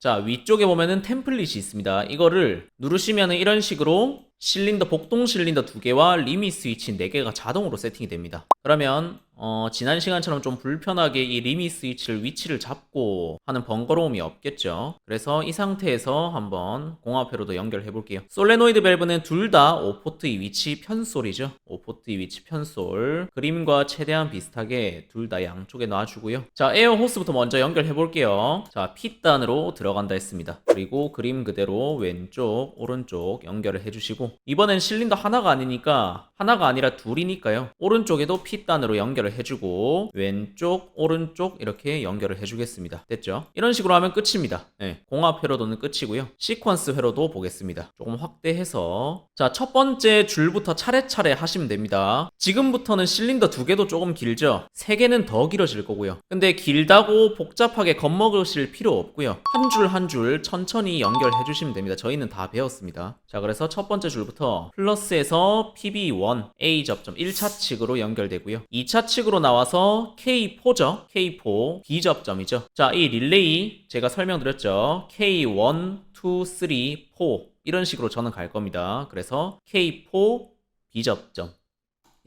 자, 위쪽에 보면은 템플릿이 있습니다. 이거를 누르시면은 이런 식으로 실린더, 복동 실린더 두 개와 리미 스위치 네 개가 자동으로 세팅이 됩니다. 그러면 어, 지난 시간처럼 좀 불편하게 이 리미 스위치를 위치를 잡고 하는 번거로움이 없겠죠. 그래서 이 상태에서 한번 공합회로도 연결해 볼게요. 솔레노이드 밸브는 둘 다 5포트의 위치 편솔이죠. 5포트의 위치 편솔. 그림과 최대한 비슷하게 둘 다 양쪽에 놔주고요. 자, 에어 호스부터 먼저 연결해 볼게요. 자, P단으로 들어간다 했습니다. 그리고 그림 그대로 왼쪽, 오른쪽 연결을 해주시고 이번엔 실린더 하나가 아니니까 하나가 아니라 둘이니까요. 오른쪽에도 P단으로 연결을 해주고 왼쪽, 오른쪽 이렇게 연결을 해주겠습니다. 됐죠? 이런 식으로 하면 끝입니다. 네, 공합 회로도는 끝이고요. 시퀀스 회로도 보겠습니다. 조금 확대해서 자, 첫 번째 줄부터 차례차례 하시면 됩니다. 지금부터는 실린더 두 개도 조금 길죠? 세 개는 더 길어질 거고요. 근데 길다고 복잡하게 겁먹으실 필요 없고요. 한 줄 한 줄 천천히 연결해 주시면 됩니다. 저희는 다 배웠습니다. 자, 그래서 첫 번째 줄 부터 플러스에서 PB1 A 접점 1차 측으로 연결되고요. 2차 측으로 나와서 K4죠. K4 B 접점이죠. 자, 이 릴레이 제가 설명드렸죠. K1, 2, 3, 4 이런 식으로 저는 갈 겁니다. 그래서 K4 B 접점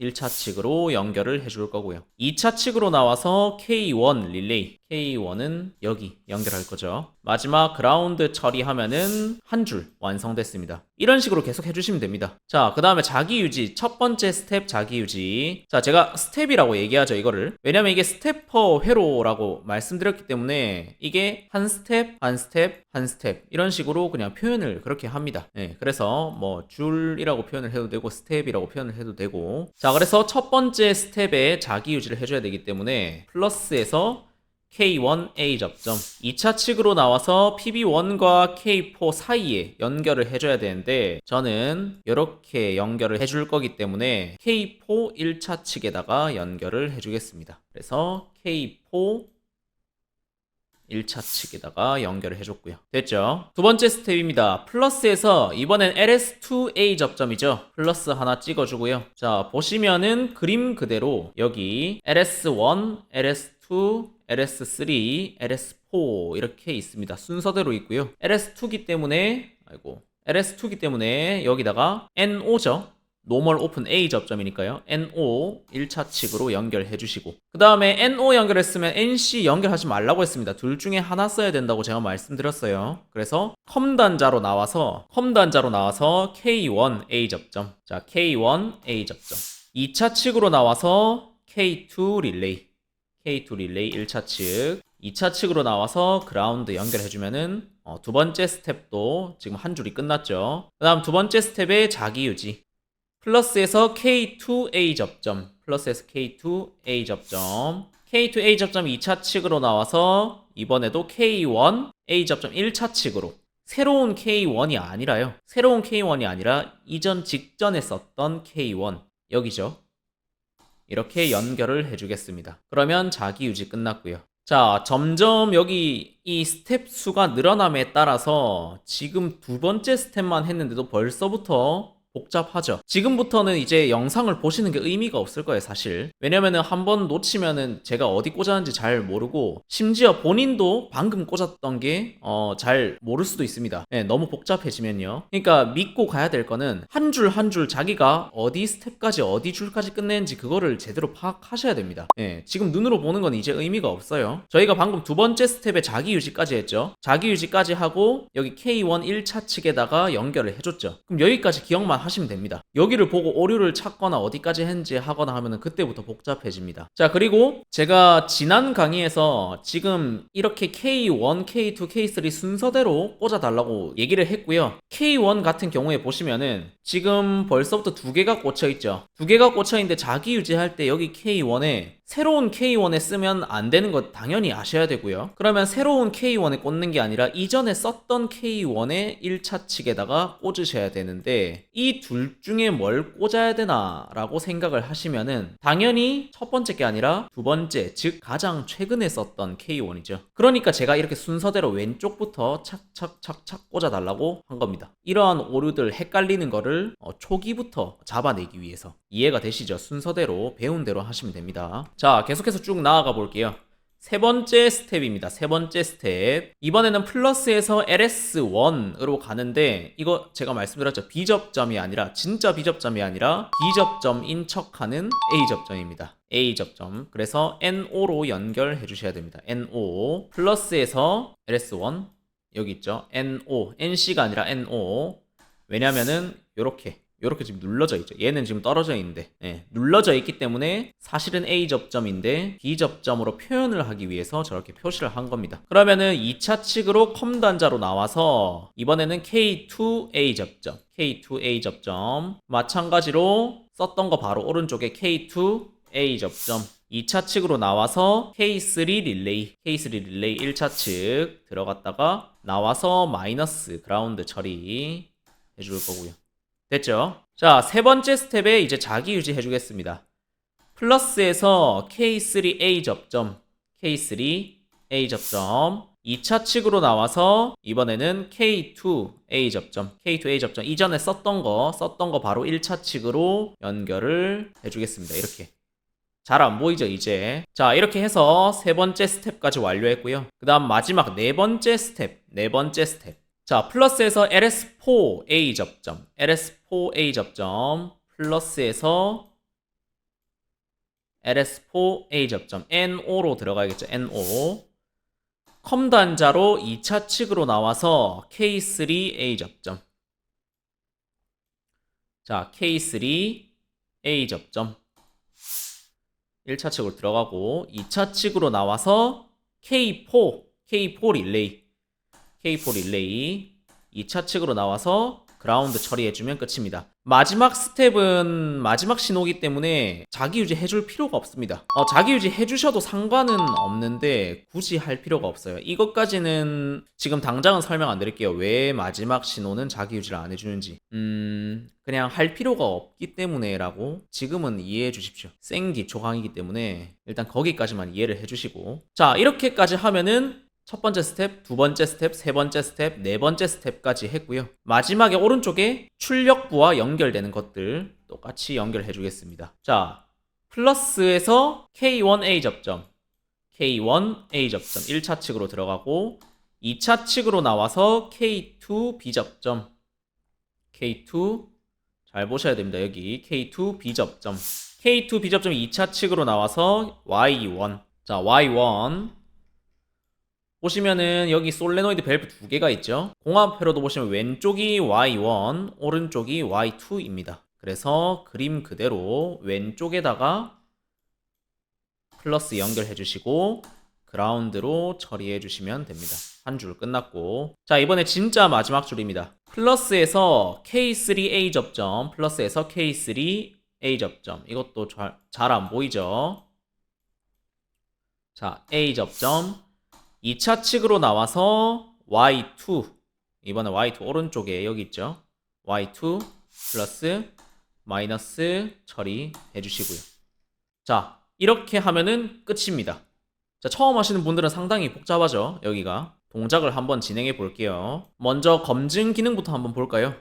1차 측으로 연결을 해줄 거고요. 2차 측으로 나와서 K1 릴레이. K1은 여기 연결할 거죠. 마지막 그라운드 처리하면은 한 줄 완성됐습니다. 이런 식으로 계속 해주시면 됩니다. 자, 그 다음에 자기 유지. 첫 번째 스텝 자기 유지. 자, 제가 스텝이라고 얘기하죠, 이거를. 왜냐면 이게 스텝퍼 회로라고 말씀드렸기 때문에 이게 한 스텝, 한 스텝, 한 스텝. 이런 식으로 그냥 표현을 그렇게 합니다. 네, 그래서 뭐 줄이라고 표현을 해도 되고 스텝이라고 표현을 해도 되고. 자, 그래서 첫 번째 스텝에 자기 유지를 해줘야 되기 때문에 플러스에서 K1A 접점 2차 측으로 나와서 PB1과 K4 사이에 연결을 해줘야 되는데 저는 이렇게 연결을 해줄 거기 때문에 K4 1차 측에다가 연결을 해주겠습니다. 그래서 K4 1차 측에다가 연결을 해줬고요. 됐죠? 두 번째 스텝입니다. 플러스에서 이번엔 LS2A 접점이죠. 플러스 하나 찍어주고요. 자, 보시면은 그림 그대로 여기 LS1, LS2, LS3, LS4 이렇게 있습니다. 순서대로 있고요. LS2기 때문에 아이고 LS2기 때문에 여기다가 NO죠. 노멀 오픈 A 접점이니까요. NO 1차 측으로 연결해 주시고 그 다음에 NO 연결했으면 NC 연결하지 말라고 했습니다. 둘 중에 하나 써야 된다고 제가 말씀드렸어요. 그래서 컴 단자로 나와서 컴 단자로 나와서 K1 A 접점 자 K1 A 접점 2차 측으로 나와서 K2 릴레이 K2 릴레이 1차 측 2차 측으로 나와서 그라운드 연결해주면은 어, 두 번째 스텝도 지금 한 줄이 끝났죠. 그 다음 두 번째 스텝의 자기 유지 플러스에서 K2A 접점 플러스에서 K2A 접점 K2A 접점 2차 측으로 나와서 이번에도 K1A 접점 1차 측으로 새로운 K1이 아니라요. 새로운 K1이 아니라 이전 직전에 썼던 K1 여기죠. 이렇게 연결을 해주겠습니다. 그러면 자기 유지 끝났고요. 자, 점점 여기 이 스텝 수가 늘어남에 따라서 지금 두 번째 스텝만 했는데도 벌써부터 복잡하죠. 지금부터는 이제 영상을 보시는 게 의미가 없을 거예요, 사실. 왜냐면은 한 번 놓치면은 제가 어디 꽂았는지 잘 모르고, 심지어 본인도 방금 꽂았던 게, 어, 잘 모를 수도 있습니다. 네, 너무 복잡해지면요. 그러니까 믿고 가야 될 거는 한 줄 한 줄 자기가 어디 스텝까지, 어디 줄까지 끝내는지 그거를 제대로 파악하셔야 됩니다. 네, 지금 눈으로 보는 건 이제 의미가 없어요. 저희가 방금 두 번째 스텝에 자기 유지까지 했죠. 자기 유지까지 하고, 여기 K1 1차 측에다가 연결을 해줬죠. 그럼 여기까지 기억만 하시면 됩니다. 여기를 보고 오류를 찾거나 어디까지 했는지 하거나 하면은 그때부터 복잡해집니다. 자, 그리고 제가 지난 강의에서 지금 이렇게 K1, K2, K3 순서대로 꽂아달라고 얘기를 했고요. K1 같은 경우에 보시면은 지금 벌써부터 두 개가 꽂혀 있죠. 두 개가 꽂혀 있는데 자기 유지할 때 여기 K1에 새로운 K1에 쓰면 안 되는 거 당연히 아셔야 되고요. 그러면 새로운 K1에 꽂는 게 아니라 이전에 썼던 K1의 1차 측에다가 꽂으셔야 되는데 이 둘 중에 뭘 꽂아야 되나 라고 생각을 하시면은 당연히 첫 번째 게 아니라 두 번째, 즉 가장 최근에 썼던 K1이죠. 그러니까 제가 이렇게 순서대로 왼쪽부터 착착착착 꽂아달라고 한 겁니다. 이러한 오류들 헷갈리는 거를 어, 초기부터 잡아내기 위해서 이해가 되시죠? 순서대로 배운 대로 하시면 됩니다. 자, 계속해서 쭉 나아가 볼게요. 세 번째 스텝입니다. 세 번째 스텝. 이번에는 플러스에서 LS1으로 가는데 이거 제가 말씀드렸죠. B접점이 아니라 진짜 B접점이 아니라 B접점인 척하는 A접점입니다. A접점. 그래서 NO로 연결해 주셔야 됩니다. NO 플러스에서 LS1 여기 있죠. NO NC가 아니라 NO 왜냐면은 요렇게 요렇게 지금 눌러져 있죠. 얘는 지금 떨어져 있는데 예, 눌러져 있기 때문에 사실은 A 접점인데 B 접점으로 표현을 하기 위해서 저렇게 표시를 한 겁니다. 그러면은 2차 측으로 컴 단자로 나와서 이번에는 K2A 접점, K2A 접점 마찬가지로 썼던 거 바로 오른쪽에 K2A 접점 2차 측으로 나와서 K3 릴레이, K3 릴레이 1차 측 들어갔다가 나와서 마이너스 그라운드 처리 해줄 거고요. 됐죠? 자, 세 번째 스텝에 이제 자기 유지 해주겠습니다. 플러스에서 K3A 접점, K3A 접점, 2차 측으로 나와서 이번에는 K2A 접점, K2A 접점, 이전에 썼던 거, 썼던 거 바로 1차 측으로 연결을 해주겠습니다. 이렇게. 잘 안 보이죠, 이제? 자, 이렇게 해서 세 번째 스텝까지 완료했고요. 그 다음 마지막 네 번째 스텝, 네 번째 스텝. 자, 플러스에서 LS4A 접점, LS4A 접점, 플러스에서 LS4A 접점, NO로 들어가야겠죠, NO. 컴 단자로 2차 측으로 나와서 K3A 접점. 자, K3A 접점. 1차 측으로 들어가고 2차 측으로 나와서 K4, K4 릴레이. K4 릴레이 2차 측으로 나와서 그라운드 처리해주면 끝입니다. 마지막 스텝은 마지막 신호기 때문에 자기 유지 해줄 필요가 없습니다. 어, 자기 유지 해주셔도 상관은 없는데 굳이 할 필요가 없어요. 이것까지는 지금 당장은 설명 안 드릴게요. 왜 마지막 신호는 자기 유지를 안 해주는지. 음, 그냥 할 필요가 없기 때문에라고 지금은 이해해 주십시오. 생 기초 강의이기 때문에 일단 거기까지만 이해를 해주시고. 자, 이렇게까지 하면은 첫 번째 스텝, 두 번째 스텝, 세 번째 스텝, 네 번째 스텝까지 했고요. 마지막에 오른쪽에 출력부와 연결되는 것들 똑같이 연결해 주겠습니다. 자, 플러스에서 K1A 접점, K1A 접점 1차 측으로 들어가고 2차 측으로 나와서 K2B 접점, K2 잘 보셔야 됩니다. 여기 K2B 접점, K2B 접점 2차 측으로 나와서 Y1, 자 Y1 보시면은 여기 솔레노이드 밸브 두 개가 있죠. 공합회로도 보시면 왼쪽이 Y1, 오른쪽이 Y2입니다. 그래서 그림 그대로 왼쪽에다가 플러스 연결해 주시고 그라운드로 처리해 주시면 됩니다. 한 줄 끝났고 자 이번에 진짜 마지막 줄입니다. 플러스에서 K3A 접점 플러스에서 K3A 접점 이것도 잘 안 보이죠? 자 A 접점 2차 측으로 나와서 y2 이번에 y2 오른쪽에 여기 있죠? Y2 플러스 마이너스 처리해 주시고요. 자 이렇게 하면은 끝입니다. 자 처음 하시는 분들은 상당히 복잡하죠? 여기가. 동작을 한번 진행해 볼게요. 먼저 검증 기능부터 한번 볼까요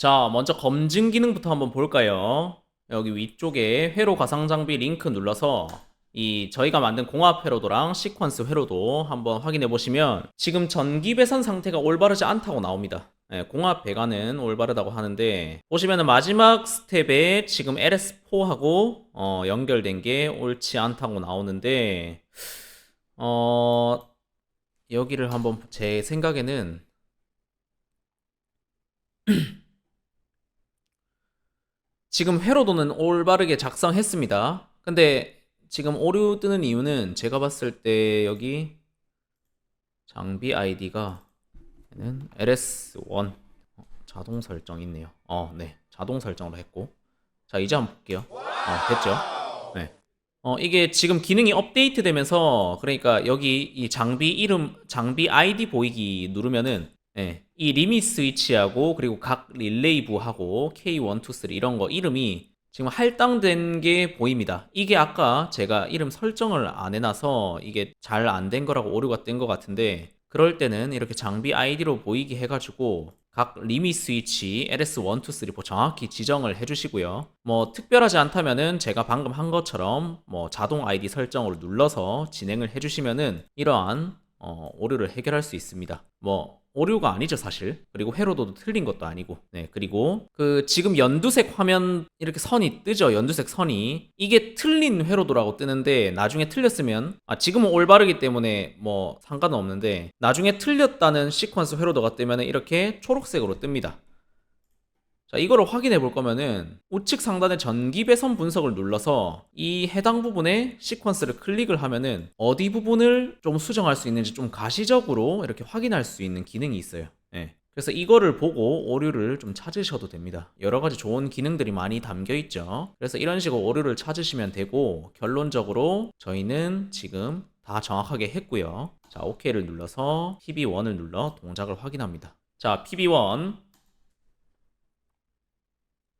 자, 먼저 검증 기능부터 한번 볼까요? 여기 위쪽에 회로 가상 장비 링크 눌러서 이 저희가 만든 공합 회로도랑 시퀀스 회로도 한번 확인해 보시면 지금 전기 배선 상태가 올바르지 않다고 나옵니다. 네, 공합 배관은 올바르다고 하는데 보시면은 마지막 스텝에 지금 LS4하고 어, 연결된 게 옳지 않다고 나오는데 어 여기를 한번 제 생각에는 지금 회로도는 올바르게 작성했습니다. 근데 지금 오류 뜨는 이유는 제가 봤을 때 여기 장비 아이디가 LS1 어, 자동 설정 있네요. 어, 네. 자동 설정으로 했고. 자, 이제 한번 볼게요. 어, 됐죠? 네. 어, 이게 지금 기능이 업데이트 되면서 그러니까 여기 이 장비 이름, 장비 아이디 보이기 누르면은 네, 이 리밋 스위치하고 그리고 각 릴레이부하고 K1, 2, 3 이런 거 이름이 지금 할당된 게 보입니다. 이게 아까 제가 이름 설정을 안 해놔서 이게 잘 안 된 거라고 오류가 뜬것 같은데 그럴 때는 이렇게 장비 아이디로 보이게 해가지고 각 리밋 스위치 LS1, 2, 3, 4 정확히 지정을 해주시고요. 뭐 특별하지 않다면은 제가 방금 한 것처럼 뭐 자동 아이디 설정으로 눌러서 진행을 해주시면은 이러한 어, 오류를 해결할 수 있습니다. 뭐 오류가 아니죠 사실. 그리고 회로도도 틀린 것도 아니고. 네 그리고 그 지금 연두색 화면 이렇게 선이 뜨죠. 연두색 선이 이게 틀린 회로도라고 뜨는데 나중에 틀렸으면 아 지금은 올바르기 때문에 뭐 상관은 없는데 나중에 틀렸다는 시퀀스 회로도가 뜨면은 이렇게 초록색으로 뜹니다. 자, 이거를 확인해 볼 거면은 우측 상단의 전기 배선 분석을 눌러서 이 해당 부분에 시퀀스를 클릭을 하면은 어디 부분을 좀 수정할 수 있는지 좀 가시적으로 이렇게 확인할 수 있는 기능이 있어요. 예. 그래서 이거를 보고 오류를 좀 찾으셔도 됩니다. 여러 가지 좋은 기능들이 많이 담겨 있죠. 그래서 이런 식으로 오류를 찾으시면 되고 결론적으로 저희는 지금 다 정확하게 했고요. 자, OK를 눌러서 PB1을 눌러 동작을 확인합니다. 자, PB1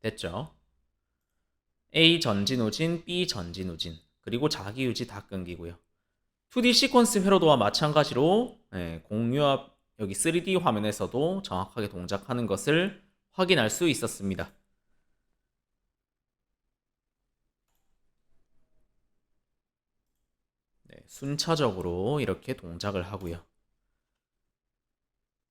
됐죠? A 전진 후진, B 전진 후진, 그리고 자기 유지 다 끊기고요. 2D 시퀀스 회로도와 마찬가지로 예, 공유압 여기 3D 화면에서도 정확하게 동작하는 것을 확인할 수 있었습니다. 네, 순차적으로 이렇게 동작을 하고요.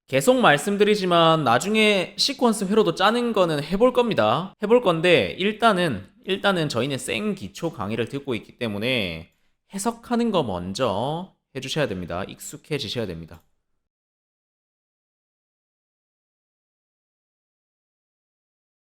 계속 말씀드리지만 나중에 시퀀스 회로도 짜는 거는 해볼 겁니다. 해볼 건데 일단은 일단은 저희는 생 기초 강의를 듣고 있기 때문에 해석하는 거 먼저 해주셔야 됩니다. 익숙해지셔야 됩니다.